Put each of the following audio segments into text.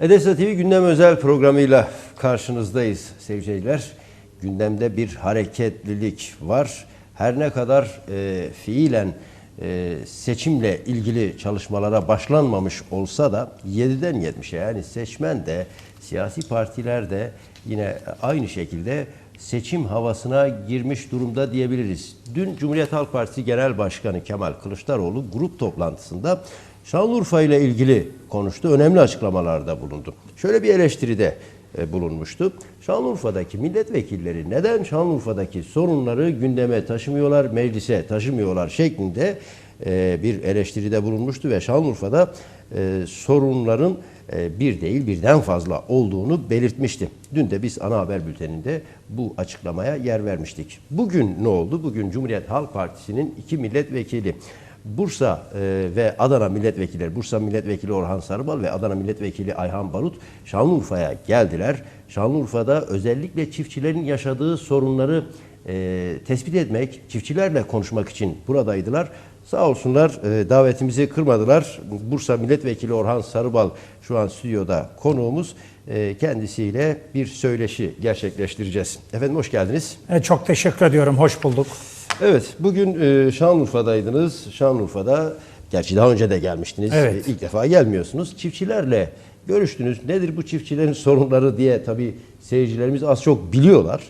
Edesa TV gündem özel programıyla karşınızdayız sevgililer. Gündemde bir hareketlilik var. Her ne kadar e, fiilen e, seçimle ilgili çalışmalara başlanmamış olsa da 7'den 70'e yani seçmen de siyasi partiler de yine aynı şekilde seçim havasına girmiş durumda diyebiliriz. Dün Cumhuriyet Halk Partisi Genel Başkanı Kemal Kılıçdaroğlu grup toplantısında Şanlıurfa ile ilgili konuştu. Önemli açıklamalarda bulundu. Şöyle bir eleştiride e, bulunmuştu. Şanlıurfa'daki milletvekilleri neden Şanlıurfa'daki sorunları gündeme taşımıyorlar, meclise taşımıyorlar şeklinde e, bir eleştiride bulunmuştu ve Şanlıurfa'da e, sorunların bir değil birden fazla olduğunu belirtmişti. Dün de biz ana haber bülteninde bu açıklamaya yer vermiştik. Bugün ne oldu? Bugün Cumhuriyet Halk Partisi'nin iki milletvekili Bursa e, ve Adana milletvekilleri, Bursa milletvekili Orhan Sarıbal ve Adana milletvekili Ayhan Barut Şanlıurfa'ya geldiler. Şanlıurfa'da özellikle çiftçilerin yaşadığı sorunları e, tespit etmek, çiftçilerle konuşmak için buradaydılar. Sağ olsunlar e, davetimizi kırmadılar. Bursa milletvekili Orhan Sarıbal şu an stüdyoda konuğumuz. E, kendisiyle bir söyleşi gerçekleştireceğiz. Efendim hoş geldiniz. E, Çok teşekkür ediyorum. Hoş bulduk. Evet, bugün e, Şanlıurfa'daydınız. Şanlıurfa'da, gerçi daha önce de gelmiştiniz. Evet. E, İlk defa gelmiyorsunuz. Çiftçilerle görüştünüz. Nedir bu çiftçilerin sorunları diye tabii seyircilerimiz az çok biliyorlar.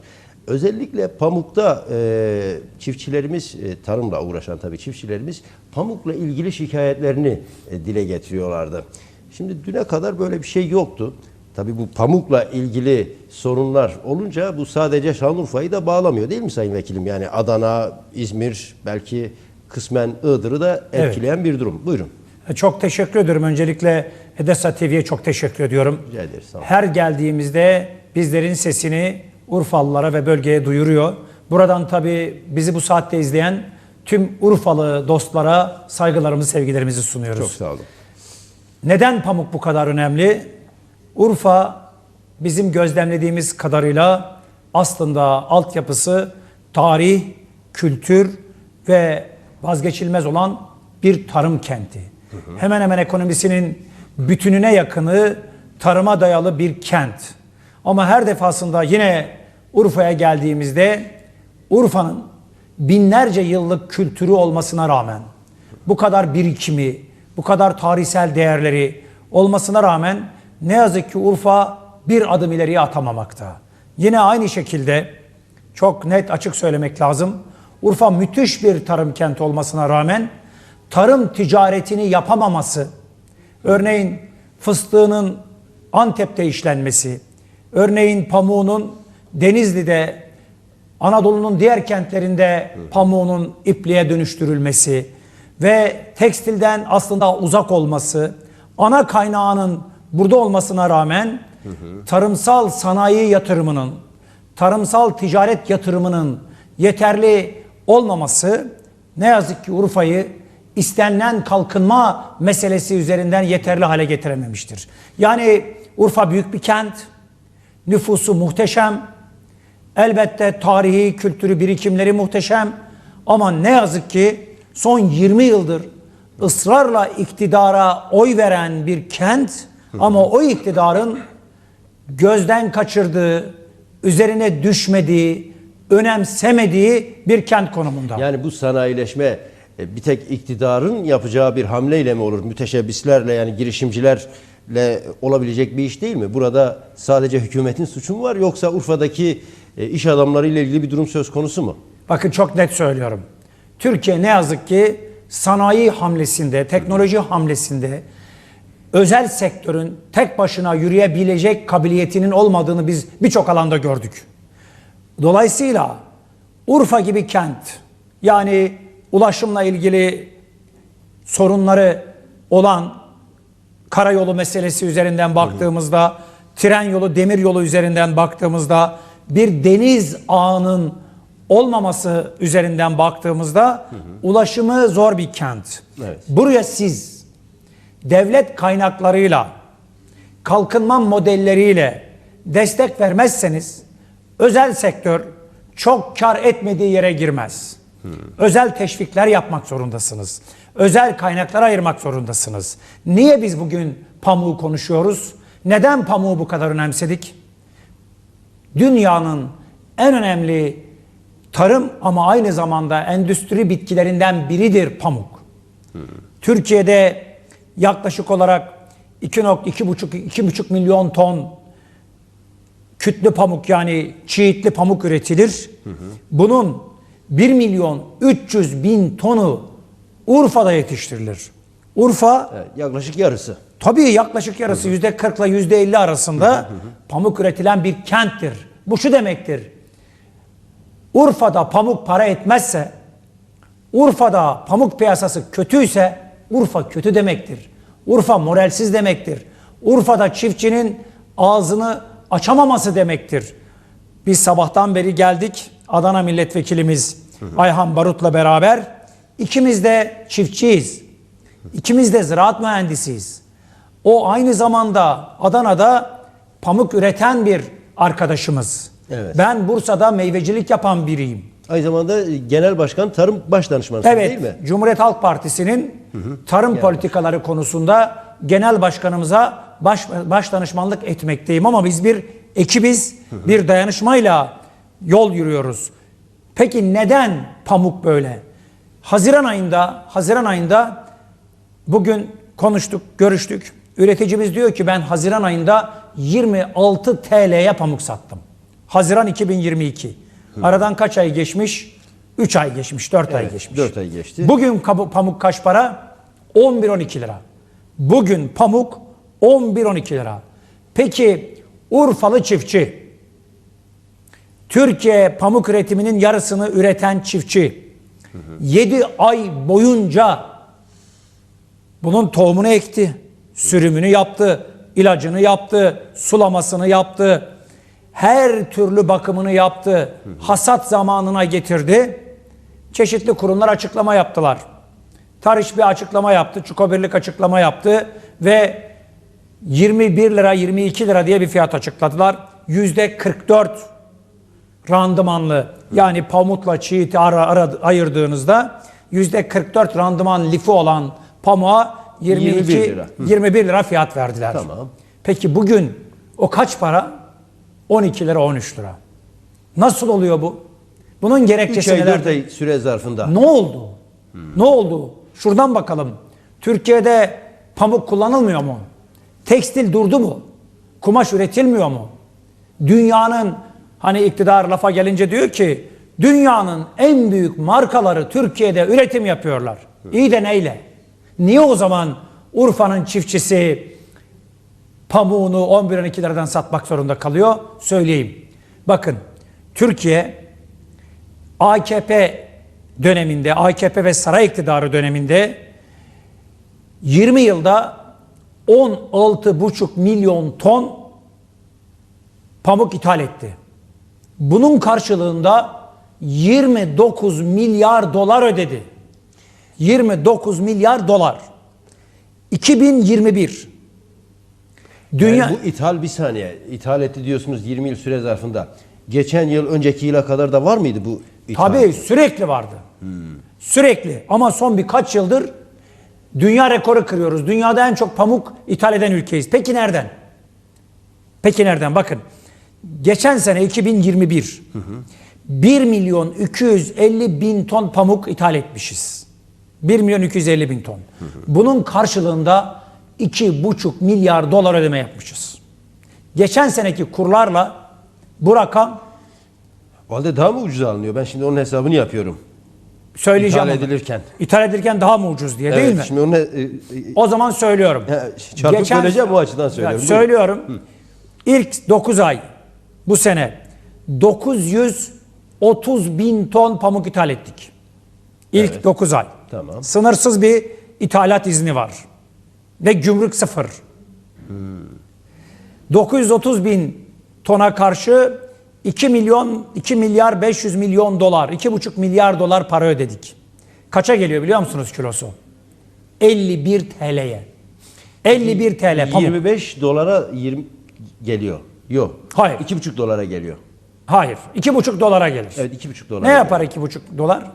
Özellikle pamukta e, çiftçilerimiz, e, tarımla uğraşan tabii çiftçilerimiz pamukla ilgili şikayetlerini e, dile getiriyorlardı. Şimdi düne kadar böyle bir şey yoktu. Tabii bu pamukla ilgili sorunlar olunca bu sadece Şanlıurfa'yı da bağlamıyor değil mi Sayın Vekilim? Yani Adana, İzmir, belki kısmen Iğdır'ı da Evet. etkileyen bir durum. Buyurun. E, Çok teşekkür ediyorum. Öncelikle Edesa TV'ye çok teşekkür ediyorum. Rica ederiz. Sağ olun. Her geldiğimizde bizlerin sesini Urfalılara ve bölgeye duyuruyor. Buradan tabii bizi bu saatte izleyen tüm Urfalı dostlara saygılarımızı, sevgilerimizi sunuyoruz. Çok sağ olun. Neden pamuk bu kadar önemli? Urfa bizim gözlemlediğimiz kadarıyla aslında altyapısı tarih, kültür ve vazgeçilmez olan bir tarım kenti. Hemen hemen ekonomisinin bütününe yakını tarıma dayalı bir kent. Ama her defasında yine Urfa'ya geldiğimizde Urfa'nın binlerce yıllık kültürü olmasına rağmen bu kadar birikimi, bu kadar tarihsel değerleri olmasına rağmen ne yazık ki Urfa bir adım ileriye atamamakta. Yine aynı şekilde çok net açık söylemek lazım. Urfa müthiş bir tarım kenti olmasına rağmen tarım ticaretini yapamaması, örneğin fıstığının Antep'te işlenmesi, örneğin pamuğunun Denizli'de Anadolu'nun diğer kentlerinde pamuğunun ipliğe dönüştürülmesi ve tekstilden aslında uzak olması, ana kaynağının burada olmasına rağmen tarımsal sanayi yatırımının, tarımsal ticaret yatırımının yeterli olmaması ne yazık ki Urfa'yı istenilen kalkınma meselesi üzerinden yeterli hale getirememiştir. Yani Urfa büyük bir kent, nüfusu muhteşem, Elbette tarihi, kültürü, birikimleri muhteşem ama ne yazık ki son 20 yıldır ısrarla iktidara oy veren bir kent ama o iktidarın gözden kaçırdığı, üzerine düşmediği, önemsemediği bir kent konumunda. Yani bu sanayileşme e, bir tek iktidarın yapacağı bir hamleyle mi olur? Müteşebbislerle yani girişimcilerle olabilecek bir iş değil mi? Burada sadece hükümetin suçu mu var yoksa Urfa'daki e, iş adamlarıyla ilgili bir durum söz konusu mu? Bakın çok net söylüyorum. Türkiye ne yazık ki sanayi hamlesinde, teknoloji hamlesinde özel sektörün tek başına yürüyebilecek kabiliyetinin olmadığını biz birçok alanda gördük. Dolayısıyla Urfa gibi kent yani ulaşımla ilgili sorunları olan karayolu meselesi üzerinden baktığımızda, tren yolu, demir yolu üzerinden baktığımızda, bir deniz ağının olmaması üzerinden baktığımızda ulaşımı zor bir kent. Evet. Buraya siz devlet kaynaklarıyla, kalkınma modelleriyle destek vermezseniz özel sektör çok kar etmediği yere girmez. Özel teşvikler yapmak zorundasınız. Özel kaynaklar ayırmak zorundasınız. Niye biz bugün pamuğu konuşuyoruz? Neden pamuğu bu kadar önemsedik? Dünyanın en önemli tarım ama aynı zamanda endüstri bitkilerinden biridir pamuk. Türkiye'de yaklaşık olarak 2.5 milyon ton kütlü pamuk yani çiğitli pamuk üretilir. Bunun 1 milyon 300 bin tonu Urfa'da yetiştirilir. Urfa Evet, yaklaşık yarısı. tabii yaklaşık yarısı yüzde 40 ile yüzde 50 arasında pamuk üretilen bir kenttir. Bu şu demektir. Urfa'da pamuk para etmezse, Urfa'da pamuk piyasası kötüyse Urfa kötü demektir. Urfa moralsiz demektir. Urfa'da çiftçinin ağzını açamaması demektir. Biz sabahtan beri geldik. Adana milletvekilimiz Ayhan Barut'la beraber ikimiz de çiftçiyiz. İkimiz de ziraat mühendisiyiz. O aynı zamanda Adana'da pamuk üreten bir arkadaşımız. Evet. Ben Bursa'da meyvecilik yapan biriyim. Aynı zamanda e, Genel Başkan Tarım Baş Danışmanı Evet, değil mi? Cumhuriyet Halk Partisi'nin tarım politikaları konusunda genel başkanımıza baş, baş danışmanlık etmekteyim ama biz bir ekibiz, bir dayanışmayla yol yürüyoruz. Peki neden pamuk böyle? Haziran ayında, Haziran ayında bugün konuştuk, görüştük. Üreticimiz diyor ki ben Haziran ayında 26 TL'ye pamuk sattım. Haziran 2022. Aradan kaç ay geçmiş? 3 ay geçmiş, 4 ay Evet, geçmiş. dört ay geçti. Bugün pamuk kaç para? 11-12 lira. Bugün pamuk 11-12 lira. Peki Urfalı çiftçi, Türkiye pamuk üretiminin yarısını üreten çiftçi, 7 ay boyunca bunun tohumunu ekti, sürümünü yaptı, ilacını yaptı, sulamasını yaptı, her türlü bakımını yaptı, hasat zamanına getirdi. Çeşitli kurumlar açıklama yaptılar. Tarış bir açıklama yaptı, Çukobirlik açıklama yaptı ve 21 lira 22 lira diye bir fiyat açıkladılar. Yüzde 44 randımanlı yani pamukla çiğiti ara, ara, ayırdığınızda yüzde 44 randıman lifi olan pamuğa 22 21 lira. Hı. 21 lira fiyat verdiler. Tamam. Peki bugün o kaç para? 12 lira 13 lira. Nasıl oluyor bu? Bunun 3 gerekçesi ay neler? 4 ay süre zarfında. Ne oldu? Ne oldu? Şuradan bakalım. Türkiye'de pamuk kullanılmıyor mu? Tekstil durdu mu? Kumaş üretilmiyor mu? Dünyanın hani iktidar lafa gelince diyor ki dünyanın en büyük markaları Türkiye'de üretim yapıyorlar. İyi de neyle? Niye o zaman Urfa'nın çiftçisi pamuğunu 11-12 liradan satmak zorunda kalıyor? Söyleyeyim. Bakın Türkiye AKP döneminde, AKP ve saray iktidarı döneminde 20 yılda 16,5 milyon ton pamuk ithal etti. Bunun karşılığında 29 milyar dolar ödedi. 29 milyar dolar. 2021 Dünya Yani bu ithal bir saniye. İthal etti diyorsunuz 20 yıl süre zarfında. Geçen yıl önceki yıla kadar da var mıydı bu ithal? Tabii sürekli vardı. Sürekli ama son birkaç yıldır dünya rekoru kırıyoruz. Dünyada en çok pamuk ithal eden ülkeyiz. Peki nereden? Peki nereden? Bakın. Geçen sene 2021 1 milyon 250 bin ton pamuk ithal etmişiz. 1 milyon 250 bin ton. Bunun karşılığında 2,5 milyar dolar ödeme yapmışız. Geçen seneki kurlarla bu rakam O halde daha mı ucuz alınıyor? Ben şimdi onun hesabını yapıyorum. söyleyeceğim. İthal onu. edilirken. İthal edilirken daha mı ucuz diye değil Evet, mi? Şimdi onu e, e, O zaman söylüyorum. He, çarpıp böleceğim, o açıdan söylüyorum. Ya, Buyurun. söylüyorum. İlk 9 ay bu sene 930 bin ton pamuk ithal ettik. İlk 9 ay. Tamam. Sınırsız bir ithalat izni var. Ve gümrük sıfır. 930 bin tona karşı 2 milyon 2 milyar 500 milyon dolar 2,5 milyar dolar para ödedik. Kaça geliyor biliyor musunuz kilosu? 51 TL'ye. 51 TL pamuk. 25 dolara 20 geliyor. Yok. Hayır. 2,5 dolara geliyor. Hayır. 2,5 dolara gelir. Evet 2,5 dolara. ne yapar 2,5 dolar?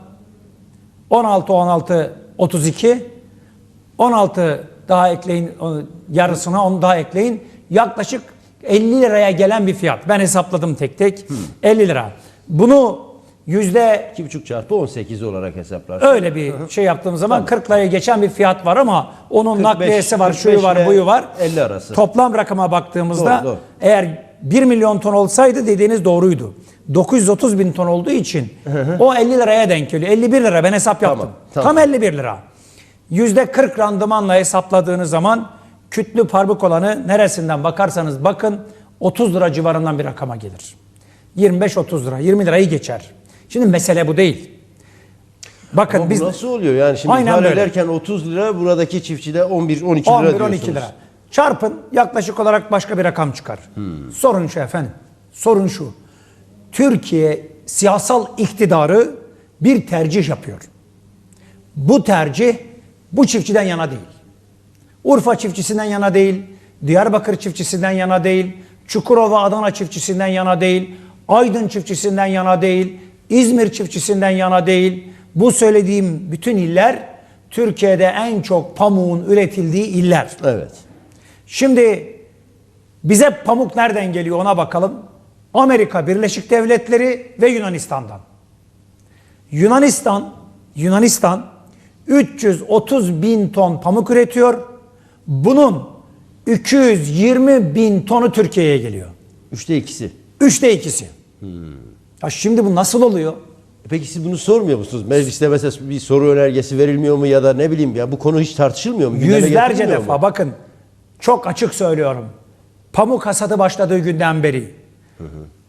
16 16 32 16 daha ekleyin yarısına onu daha ekleyin yaklaşık 50 liraya gelen bir fiyat. Ben hesapladım tek tek. 50 lira. Bunu yüzde 2,5 çarpı 18 olarak hesaplar. öyle bir şey yaptığım zaman 40 liraya geçen bir fiyat var ama onun 45, nakliyesi var, şuyu 45 var, buyu var. 50 arası. Toplam rakama baktığımızda Doğru, doğru. eğer 1 milyon ton olsaydı dediğiniz doğruydu. 930 bin ton olduğu için o 50 liraya denk geliyor. 51 lira ben hesap yaptım. tamam. Tam 51 lira. Yüzde 40 randımanla hesapladığınız zaman kütlü parbuk olanı neresinden bakarsanız bakın 30 lira civarından bir rakama gelir. 25-30 lira, 20 lirayı geçer. Şimdi mesele bu değil. Bakın Ama biz nasıl oluyor yani şimdi Aynen böyle. ederken 30 lira buradaki çiftçide 11 12 lira 11 diyorsunuz. 12 lira. Çarpın yaklaşık olarak başka bir rakam çıkar. Sorun şu efendim. Sorun şu. Türkiye siyasal iktidarı bir tercih yapıyor. Bu tercih bu çiftçiden yana değil. Urfa çiftçisinden yana değil, Diyarbakır çiftçisinden yana değil, Çukurova Adana çiftçisinden yana değil, Aydın çiftçisinden yana değil, İzmir çiftçisinden yana değil. Bu söylediğim bütün iller Türkiye'de en çok pamuğun üretildiği iller. Evet. Şimdi bize pamuk nereden geliyor ona bakalım. Amerika Birleşik Devletleri ve Yunanistan'dan. Yunanistan, Yunanistan 330 bin ton pamuk üretiyor. Bunun 220 bin tonu Türkiye'ye geliyor. Üçte ikisi. Üçte ikisi. Ya şimdi bu nasıl oluyor? E Peki siz bunu sormuyor musunuz? Mecliste mesela bir soru önergesi verilmiyor mu ya da ne bileyim ya bu konu hiç tartışılmıyor mu? Gündeme Yüzlerce defa mu? bakın çok açık söylüyorum. Pamuk hasadı başladığı günden beri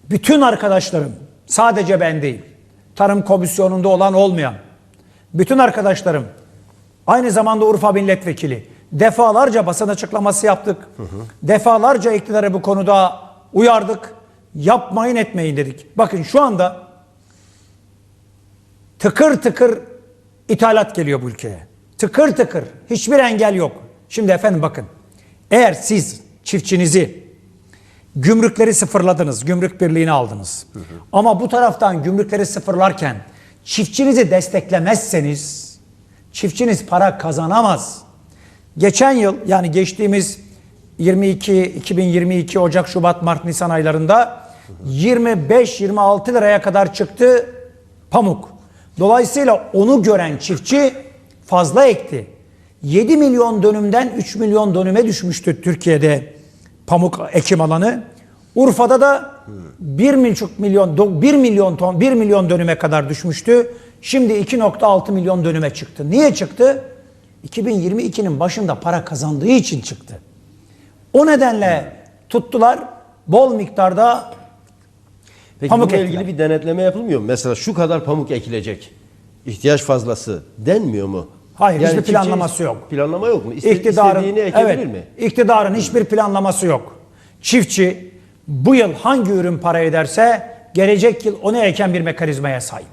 bütün arkadaşlarım sadece ben değil tarım komisyonunda olan olmayan bütün arkadaşlarım aynı zamanda Urfa milletvekili defalarca basın açıklaması yaptık. Defalarca iktidarı bu konuda uyardık. Yapmayın etmeyin dedik. Bakın şu anda tıkır tıkır ithalat geliyor bu ülkeye. Tıkır tıkır. Hiçbir engel yok. Şimdi efendim bakın. Eğer siz çiftçinizi gümrükleri sıfırladınız, gümrük birliğini aldınız. Ama bu taraftan gümrükleri sıfırlarken çiftçinizi desteklemezseniz çiftçiniz para kazanamaz. Geçen yıl yani geçtiğimiz 22 2022 Ocak, Şubat, Mart, Nisan aylarında 25-26 liraya kadar çıktı pamuk. Dolayısıyla onu gören çiftçi fazla ekti. 7 milyon dönümden 3 milyon dönüme düşmüştü Türkiye'de pamuk ekim alanı. Urfa'da da 1,5 milyon 1 milyon ton 1 milyon dönüme kadar düşmüştü. Şimdi 2.6 milyon dönüme çıktı. Niye çıktı? 2022'nin başında para kazandığı için çıktı. O nedenle tuttular bol miktarda Peki Pamuk bununla ilgili bir denetleme yapılmıyor mu? Mesela şu kadar pamuk ekilecek. İhtiyaç fazlası denmiyor mu? Hayır, hiçbir çiftçi- planlaması yok. Planlama yok mu? İste, iktidarın istediğini ekebilir evet, mi? iktidarın hiçbir planlaması yok. Çiftçi bu yıl hangi ürün para ederse gelecek yıl onu eken bir mekanizmaya sahip.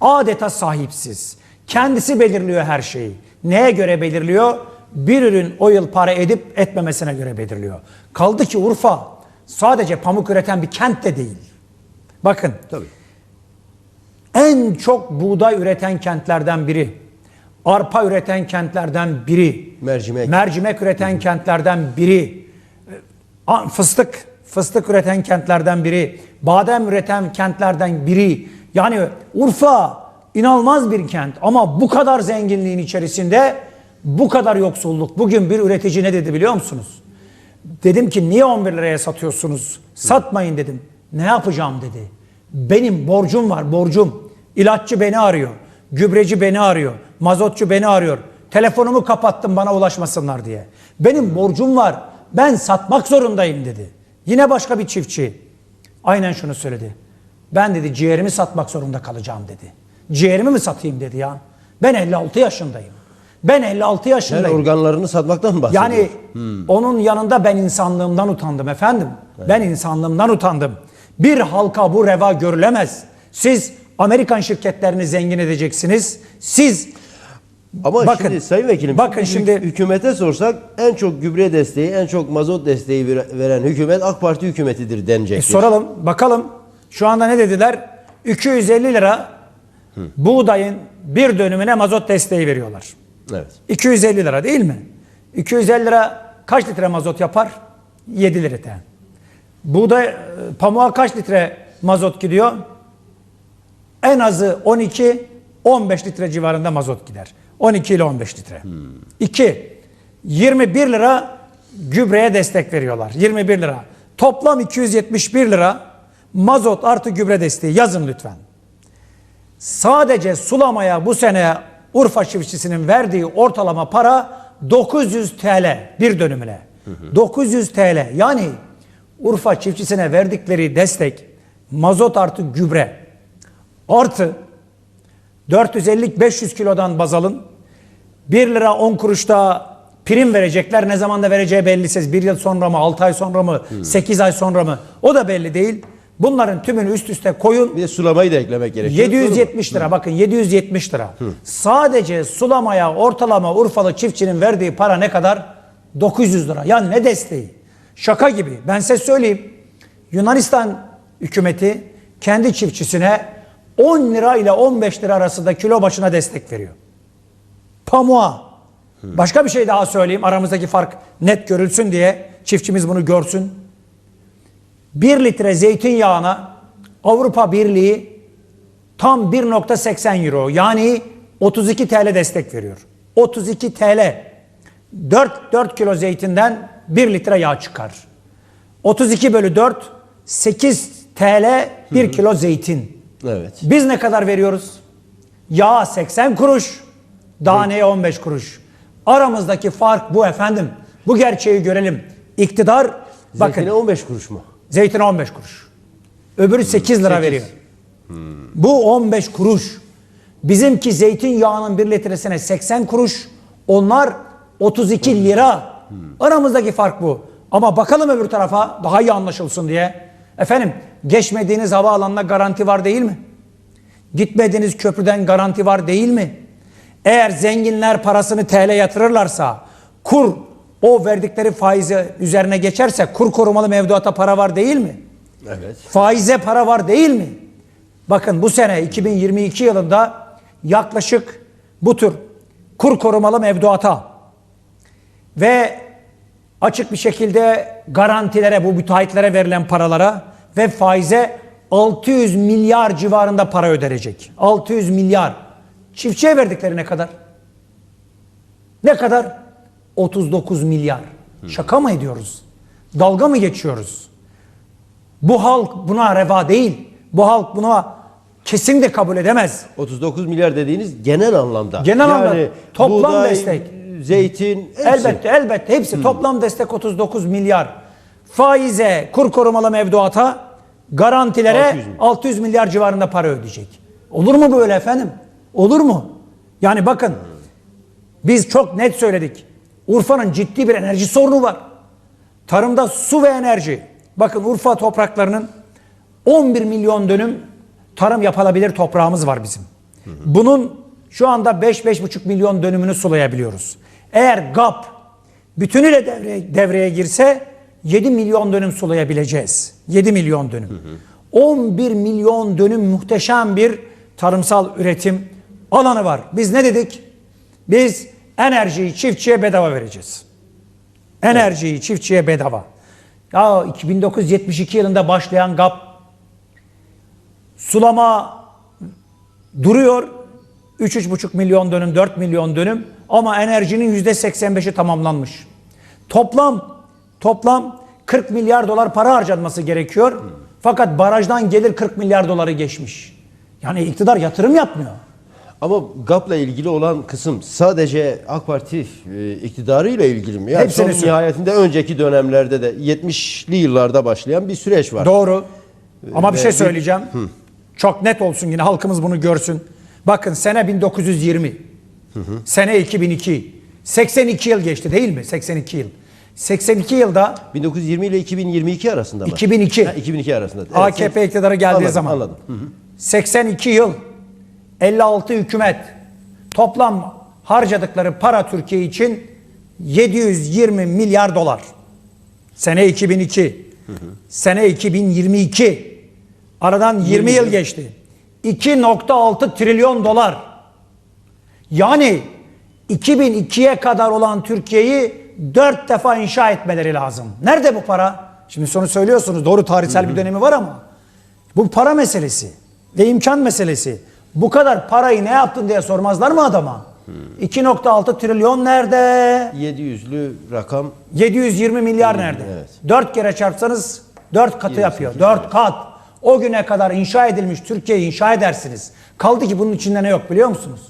Adeta sahipsiz. Kendisi belirliyor her şeyi. Neye göre belirliyor? Bir ürün o yıl para edip etmemesine göre belirliyor. Kaldı ki Urfa sadece pamuk üreten bir kent de değil. Bakın Tabii. en çok buğday üreten kentlerden biri. Arpa üreten kentlerden biri. Mercimek. Mercimek üreten kentlerden biri. A- Fıstık, fıstık üreten kentlerden biri. Badem üreten kentlerden biri. Yani Urfa inanılmaz bir kent ama bu kadar zenginliğin içerisinde bu kadar yoksulluk. Bugün bir üretici ne dedi biliyor musunuz? Dedim ki niye 11 liraya satıyorsunuz? Satmayın dedim. Ne yapacağım dedi. Benim borcum var borcum. İlaççı beni arıyor. Gübreci beni arıyor. Mazotçu beni arıyor. Telefonumu kapattım bana ulaşmasınlar diye. Benim borcum var. Ben satmak zorundayım dedi. Yine başka bir çiftçi. Aynen şunu söyledi. Ben dedi ciğerimi satmak zorunda kalacağım dedi. Ciğerimi mi satayım dedi ya. Ben 56 yaşındayım. Ben 56 Yani yaşındayım. organlarını satmaktan mı bahsediyor? Yani onun yanında ben insanlığımdan utandım efendim. Ben insanlığımdan utandım. Bir halka bu reva görülemez. Siz Amerikan şirketlerini zengin edeceksiniz. Siz Ama Bakın, şimdi Sayın Vekilim, bakın hü- şimdi- hükümete sorsak en çok gübre desteği, en çok mazot desteği vere- veren hükümet AK Parti hükümetidir denecek. e, soralım bakalım şu anda ne dediler? 250 lira buğdayın bir dönümüne mazot desteği veriyorlar. Evet. 250 lira değil mi? 250 lira kaç litre mazot yapar? 7 litre. Buğday, e, pamuğa kaç litre mazot gidiyor? En azı 12, 15 litre civarında mazot gider. 12 ile 15 litre. 2. 21 lira gübreye destek veriyorlar. 21 lira. Toplam 271 lira mazot artı gübre desteği yazın lütfen. Sadece sulamaya bu sene Urfa çiftçisinin verdiği ortalama para 900 TL bir dönümüne. 900 TL yani Urfa çiftçisine verdikleri destek mazot artı gübre artı 450-500 kilodan baz alın. 1 lira 10 kuruşta prim verecekler. Ne zaman da vereceği bellisiz. 1 yıl sonra mı, 6 ay sonra mı, 8 ay sonra mı? O da belli değil. Bunların tümünü üst üste koyun. Bir de sulamayı da eklemek gerekiyor. 770 lira bakın 770 lira. Sadece sulamaya ortalama Urfalı çiftçinin verdiği para ne kadar? 900 lira. Yani ne desteği? Şaka gibi. Ben size söyleyeyim. Yunanistan hükümeti kendi çiftçisine 10 lira ile 15 lira arasında kilo başına destek veriyor. Pamuğa. Başka bir şey daha söyleyeyim aramızdaki fark net görülsün diye çiftçimiz bunu görsün. 1 litre zeytinyağına Avrupa Birliği tam 1.80 euro yani 32 TL destek veriyor. 32 TL 4, 4 kilo zeytinden 1 litre yağ çıkar. 32 bölü 4 8 TL 1 kilo zeytin. Evet. Biz ne kadar veriyoruz? Yağ 80 kuruş, daneye 15 kuruş. Aramızdaki fark bu efendim. Bu gerçeği görelim. İktidar bakın Zeytine 15 kuruş mu? Zeytin 15 kuruş. Öbürü 8 lira 8. veriyor. Bu 15 kuruş. Bizimki zeytinyağının bir litresine 80 kuruş. Onlar 32 lira. Aramızdaki fark bu. Ama bakalım öbür tarafa daha iyi anlaşılsın diye. Efendim geçmediğiniz havaalanına garanti var değil mi? Gitmediğiniz köprüden garanti var değil mi? Eğer zenginler parasını TL yatırırlarsa kur o verdikleri faizi üzerine geçerse kur korumalı mevduata para var değil mi? Evet. Faize para var değil mi? Bakın bu sene 2022 yılında yaklaşık bu tür kur korumalı mevduata ve açık bir şekilde garantilere bu müteahhitlere verilen paralara ve faize 600 milyar civarında para ödenecek. 600 milyar. Çiftçiye verdikleri ne kadar? Ne kadar? 39 milyar. Şaka mı ediyoruz? Dalga mı geçiyoruz? Bu halk buna reva değil. Bu halk buna kesin de kabul edemez. 39 milyar dediğiniz genel anlamda. Genel anlamda. Toplam buğday, destek. Zeytin, hepsi. Elbette elbette hepsi toplam destek 39 milyar. Faize, kur korumalı mevduata, garantilere 600 600, milyar. milyar civarında para ödeyecek. Olur mu böyle efendim? Olur mu? Yani bakın biz çok net söyledik. Urfa'nın ciddi bir enerji sorunu var. Tarımda su ve enerji. Bakın Urfa topraklarının 11 milyon dönüm tarım yapılabilir toprağımız var bizim. Bunun şu anda 5-5,5 milyon dönümünü sulayabiliyoruz. Eğer GAP bütünüyle devreye, devreye girse 7 milyon dönüm sulayabileceğiz. 7 milyon dönüm. 11 milyon dönüm muhteşem bir tarımsal üretim alanı var. Biz ne dedik? Biz enerjiyi çiftçiye bedava vereceğiz. Enerjiyi çiftçiye bedava. Ya 1972 yılında başlayan GAP sulama duruyor. 3-3,5 milyon dönüm, 4 milyon dönüm ama enerjinin %85'i tamamlanmış. Toplam toplam 40 milyar dolar para harcanması gerekiyor. Fakat barajdan gelir 40 milyar doları geçmiş. Yani iktidar yatırım yapmıyor. Ama GAP'la ilgili olan kısım sadece AK Parti e, iktidarıyla ilgili mi? Yani Hepsini son nihayetinde önceki dönemlerde de 70'li yıllarda başlayan bir süreç var. Doğru. Ama bir şey söyleyeceğim. Çok net olsun yine halkımız bunu görsün. Bakın sene 1920. Sene 2002. 82 yıl geçti değil mi? 82 yıl. 82 yılda 1920 ile 2022 arasında mı? 2002. Ha, 2002 arasında. Evet, AKP sen- iktidara geldiği Anladım, zaman. Anladım. Hı hı. 82 yıl 56 hükümet toplam harcadıkları para Türkiye için 720 milyar dolar. Sene 2002. Sene 2022. Aradan 20 yıl geçti. 2.6 trilyon dolar. Yani 2002'ye kadar olan Türkiye'yi dört defa inşa etmeleri lazım. Nerede bu para? Şimdi sonu söylüyorsunuz doğru tarihsel bir dönemi var ama bu para meselesi ve imkan meselesi. Bu kadar parayı ne yaptın diye sormazlar mı adama? 2.6 trilyon nerede? 700'lü rakam 720 milyar nerede? evet. 4 kere çarpsanız 4 katı yapıyor. 4 kat. O güne kadar inşa edilmiş Türkiye'yi inşa edersiniz. Kaldı ki bunun içinde ne yok biliyor musunuz?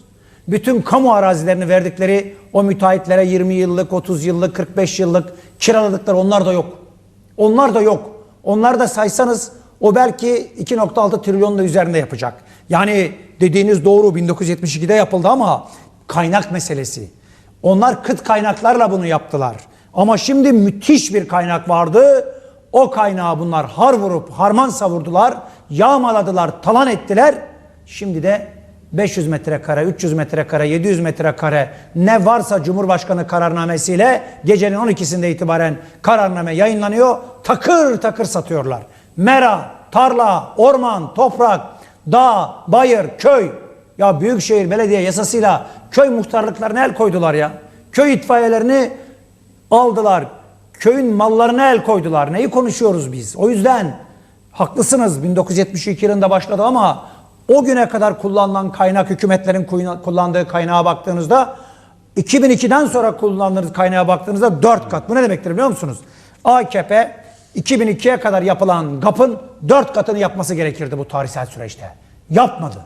Bütün kamu arazilerini verdikleri o müteahhitlere 20 yıllık, 30 yıllık, 45 yıllık kiraladıkları onlar da yok. Onlar da yok. Onlar da saysanız o belki 2.6 trilyonun da üzerinde yapacak. Yani dediğiniz doğru 1972'de yapıldı ama kaynak meselesi. Onlar kıt kaynaklarla bunu yaptılar. Ama şimdi müthiş bir kaynak vardı. O kaynağı bunlar har vurup harman savurdular, yağmaladılar, talan ettiler. Şimdi de 500 metrekare, 300 metrekare, 700 metrekare ne varsa Cumhurbaşkanı kararnamesiyle gecenin 12'sinde itibaren kararname yayınlanıyor. Takır takır satıyorlar. Mera, tarla, orman, toprak, dağ, bayır, köy. Ya Büyükşehir Belediye yasasıyla köy muhtarlıklarına el koydular ya. Köy itfaiyelerini aldılar. Köyün mallarına el koydular. Neyi konuşuyoruz biz? O yüzden haklısınız 1972 yılında başladı ama o güne kadar kullanılan kaynak hükümetlerin kullandığı kaynağa baktığınızda 2002'den sonra kullandığınız kaynağa baktığınızda 4 kat. Bu ne demektir biliyor musunuz? AKP 2002'ye kadar yapılan GAP'ın 4 katını yapması gerekirdi bu tarihsel süreçte. Yapmadı.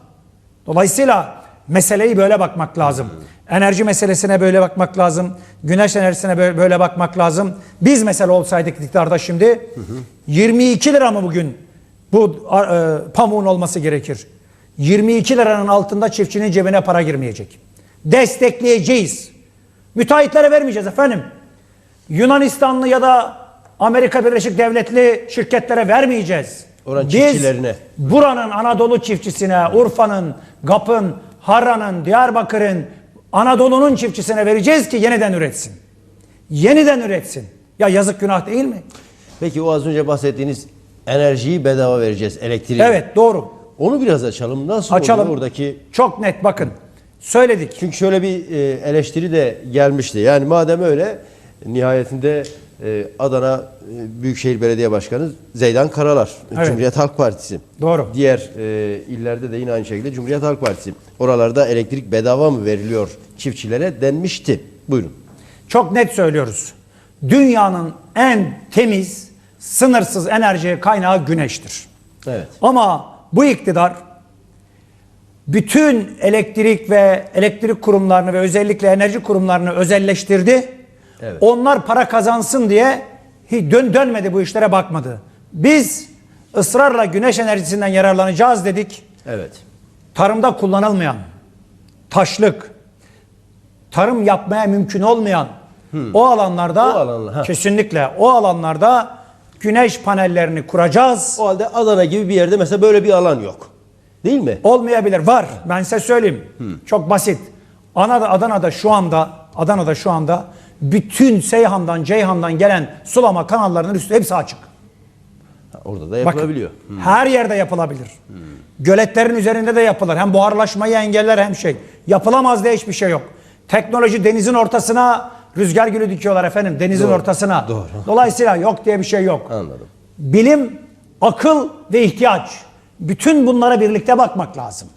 Dolayısıyla meseleyi böyle bakmak lazım. Enerji meselesine böyle bakmak lazım. Güneş enerjisine böyle bakmak lazım. Biz mesela olsaydık iktidarda şimdi 22 lira mı bugün bu e, pamuğun olması gerekir? 22 liranın altında çiftçinin cebine para girmeyecek. Destekleyeceğiz. Müteahhitlere vermeyeceğiz efendim. Yunanistanlı ya da Amerika Birleşik Devletli şirketlere vermeyeceğiz. Oranın Biz çiftçilerine. buranın Anadolu çiftçisine, Urfa'nın, Gap'ın, Harran'ın, Diyarbakır'ın, Anadolu'nun çiftçisine vereceğiz ki yeniden üretsin. Yeniden üretsin. Ya yazık günah değil mi? Peki o az önce bahsettiğiniz enerjiyi bedava vereceğiz elektriği. Evet doğru. Onu biraz açalım. Nasıl Açalım. oluyor oradaki? Çok net bakın. Söyledik. Çünkü şöyle bir e, eleştiri de gelmişti. Yani madem öyle nihayetinde e, Adana e, Büyükşehir Belediye Başkanı Zeydan Karalar, Evet. Cumhuriyet Halk Partisi. Doğru. Diğer e, illerde de yine aynı şekilde Cumhuriyet Halk Partisi. Oralarda elektrik bedava mı veriliyor çiftçilere denmişti. Buyurun. Çok net söylüyoruz. Dünyanın en temiz, sınırsız enerji kaynağı güneştir. Evet. Ama bu iktidar bütün elektrik ve elektrik kurumlarını ve özellikle enerji kurumlarını özelleştirdi. Evet. Onlar para kazansın diye dön dönmedi bu işlere bakmadı. Biz ısrarla güneş enerjisinden yararlanacağız dedik. Evet. Tarımda kullanılmayan, taşlık, tarım yapmaya mümkün olmayan o alanlarda O alanlar, kesinlikle o alanlarda güneş panellerini kuracağız. O halde Adana gibi bir yerde mesela böyle bir alan yok. Değil mi? Olmayabilir. Var. Ben size söyleyeyim. Çok basit. Adana'da, Adana'da şu anda Adana'da şu anda bütün Seyhan'dan, Ceyhan'dan gelen sulama kanallarının üstü hepsi açık. Ha, Orada da Bakın, yapılabiliyor. her yerde yapılabilir. Göletlerin üzerinde de yapılır. Hem buharlaşmayı engeller hem şey. Yapılamaz diye hiçbir şey yok. Teknoloji denizin ortasına rüzgar gülü dikiyorlar efendim. Denizin Doğru, ortasına. doğru. Dolayısıyla yok diye bir şey yok. Anladım. Bilim, akıl ve ihtiyaç. Bütün bunlara birlikte bakmak lazım.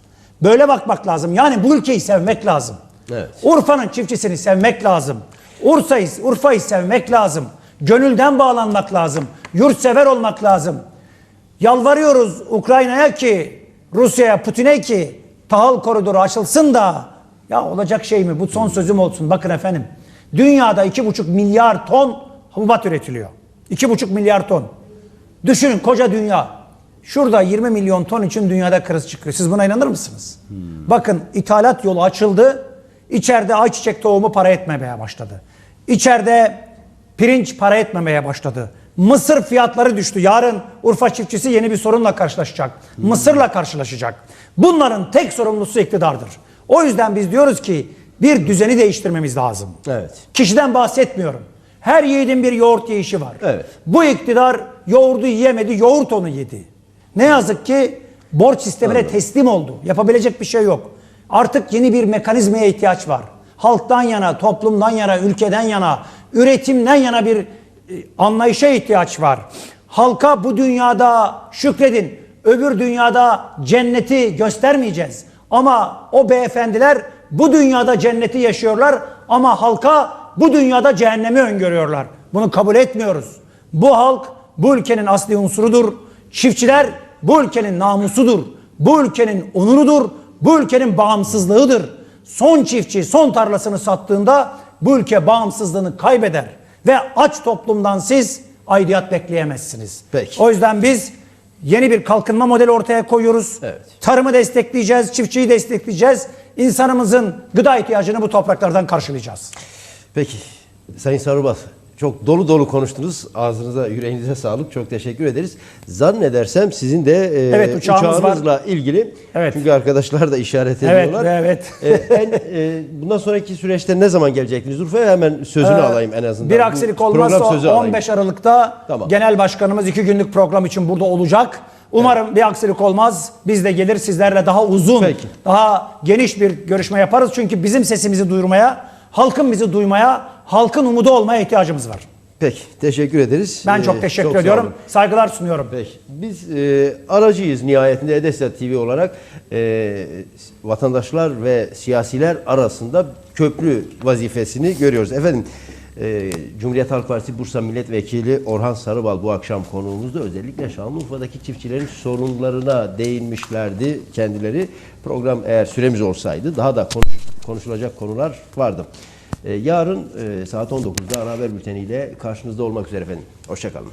Böyle bakmak lazım. Yani bu ülkeyi sevmek lazım. Evet. Urfa'nın çiftçisini sevmek lazım. Urfa'yı, Urfa'yı sevmek lazım. Gönülden bağlanmak lazım. Yurtsever olmak lazım. Yalvarıyoruz Ukrayna'ya ki, Rusya'ya, Putin'e ki tahıl koridoru açılsın da ya olacak şey mi? Bu son sözüm olsun. Bakın efendim. Dünyada 2,5 milyar ton hububat üretiliyor. 2,5 milyar ton. Düşünün koca dünya. Şurada 20 milyon ton için dünyada kriz çıkıyor. Siz buna inanır mısınız? Bakın ithalat yolu açıldı. İçeride ayçiçek tohumu para etmemeye başladı. İçeride pirinç para etmemeye başladı. Mısır fiyatları düştü. Yarın Urfa çiftçisi yeni bir sorunla karşılaşacak. Mısırla karşılaşacak. Bunların tek sorumlusu iktidardır. O yüzden biz diyoruz ki bir düzeni değiştirmemiz lazım. Evet. Kişiden bahsetmiyorum. Her yiğidin bir yoğurt yiyişi var. Evet. Bu iktidar yoğurdu yiyemedi, yoğurt onu yedi. Ne yazık ki borç sistemine teslim oldu. Yapabilecek bir şey yok. Artık yeni bir mekanizmaya ihtiyaç var. halktan yana, toplumdan yana, ülkeden yana, üretimden yana bir e, anlayışa ihtiyaç var. Halka bu dünyada şükredin, öbür dünyada cenneti göstermeyeceğiz. Ama o beyefendiler bu dünyada cenneti yaşıyorlar ama halka bu dünyada cehennemi öngörüyorlar. Bunu kabul etmiyoruz. Bu halk bu ülkenin asli unsurudur. Çiftçiler bu ülkenin namusudur. Bu ülkenin onurudur. Bu ülkenin bağımsızlığıdır. Son çiftçi son tarlasını sattığında bu ülke bağımsızlığını kaybeder. Ve aç toplumdan siz aidiyat bekleyemezsiniz. Peki. O yüzden biz yeni bir kalkınma modeli ortaya koyuyoruz. Evet. Tarımı destekleyeceğiz, çiftçiyi destekleyeceğiz. İnsanımızın gıda ihtiyacını bu topraklardan karşılayacağız. Peki Sayın Sarıbas çok dolu dolu konuştunuz. Ağzınıza, yüreğinize sağlık. Çok teşekkür ederiz. Zannedersem sizin de e, Evet, uçağınızla ilgili. Evet. Çünkü arkadaşlar da işaret Evet, ediyorlar. evet. E, en, e, bundan sonraki süreçte ne zaman gelecektiniz Urfa'ya? Hemen sözünü alayım en azından. Ee, Bir aksilik olmazsa sözü alayım. 15 Aralık'ta Tamam. genel başkanımız iki günlük program için burada olacak. Umarım bir aksilik olmaz. Biz de gelir sizlerle daha uzun, Peki. daha geniş bir görüşme yaparız. Çünkü bizim sesimizi duyurmaya, halkın bizi duymaya, halkın umudu olmaya ihtiyacımız var. Peki teşekkür ederiz. Ben çok teşekkür sağ ediyorum. Saygılar sunuyorum. Peki. Biz e, aracıyız nihayetinde Edesya TV olarak e, vatandaşlar ve siyasiler arasında köprü vazifesini görüyoruz. Efendim e, Cumhuriyet Halk Partisi Bursa Milletvekili Orhan Sarıbal bu akşam konuğumuzda özellikle Şanlıurfa'daki çiftçilerin sorunlarına değinmişlerdi kendileri. Program eğer süremiz olsaydı daha da konuş- konuşulacak konular vardı. E, yarın e, saat 19'da ana haber bülteniyle karşınızda olmak üzere efendim. Hoşçakalın.